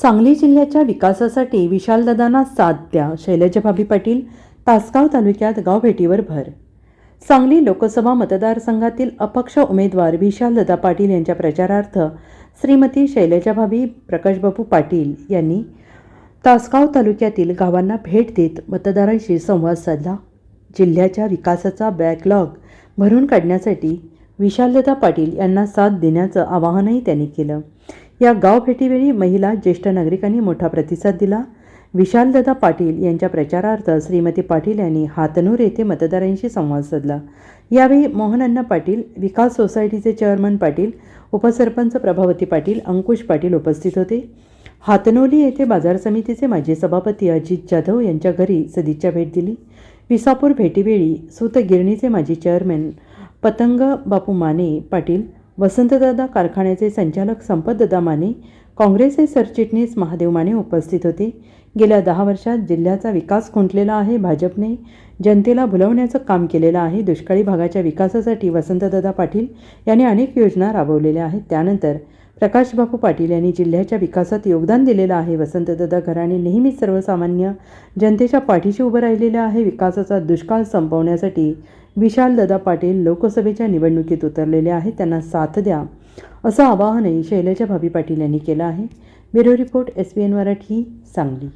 सांगली जिल्ह्याच्या विकासासाठी विशालदादांना साथ द्या शैलजाभाभी पाटील तासगाव तालुक्यात गावभेटीवर भर. सांगली लोकसभा मतदारसंघातील अपक्ष उमेदवार विशालदादा पाटील यांच्या प्रचारार्थ श्रीमती शैलजाभाभी प्रकाशबाबू पाटील यांनी तासगाव तालुक्यातील गावांना भेट देत मतदारांशी संवाद साधला. जिल्ह्याच्या विकासाचा बॅकलॉग भरून काढण्यासाठी विशालदादा पाटील यांना साथ देण्याचं आवाहनही त्यांनी केलं. या गाव भेटीवेळी महिला ज्येष्ठ नागरिकांनी मोठा प्रतिसाद दिला. विशालदादा पाटील यांच्या प्रचारार्थ श्रीमती पाटील यांनी हातनूर येथे मतदारांशी संवाद साधला. यावेळी मोहनअण्णा पाटील विकास सोसायटीचे चेअरमन पाटील उपसरपंच प्रभावती पाटील अंकुश पाटील उपस्थित होते. हातनोली येथे बाजार समितीचे माजी सभापती अजित जाधव यांच्या घरी सदिच्छा भेट दिली. विसापूर भेटीवेळी सूतगिरणीचे माजी चेअरमॅन पतंग बापू माने पाटील वसंतदादा कारखान्याचे संचालक संपतदादा माने काँग्रेसचे सरचिटणीस महादेव माने उपस्थित होते. गेल्या दहा वर्षात जिल्ह्याचा विकास खुंटलेला आहे. भाजपने जनतेला भुलवण्याचं काम केलेलं आहे. दुष्काळी भागाच्या विकासासाठी वसंतदादा पाटील यांनी अनेक योजना राबवलेल्या आहेत. त्यानंतर प्रकाशबापू पाटील यांनी जिल्ह्याच्या विकासात योगदान दिलेलं आहे. वसंतदादा घराणे नेहमीच सर्वसामान्य जनतेच्या पाठीशी उभं राहिलेलं आहे. विकासाचा दुष्काळ संपवण्यासाठी विशालदादा पाटील लोकसभेच्या निवडणुकीत उतरलेले आहेत. त्यांना साथ द्या असं आवाहनही शैलजा भाभी पाटील यांनी केलं आहे. Bureau report S B N Marathi Sangli.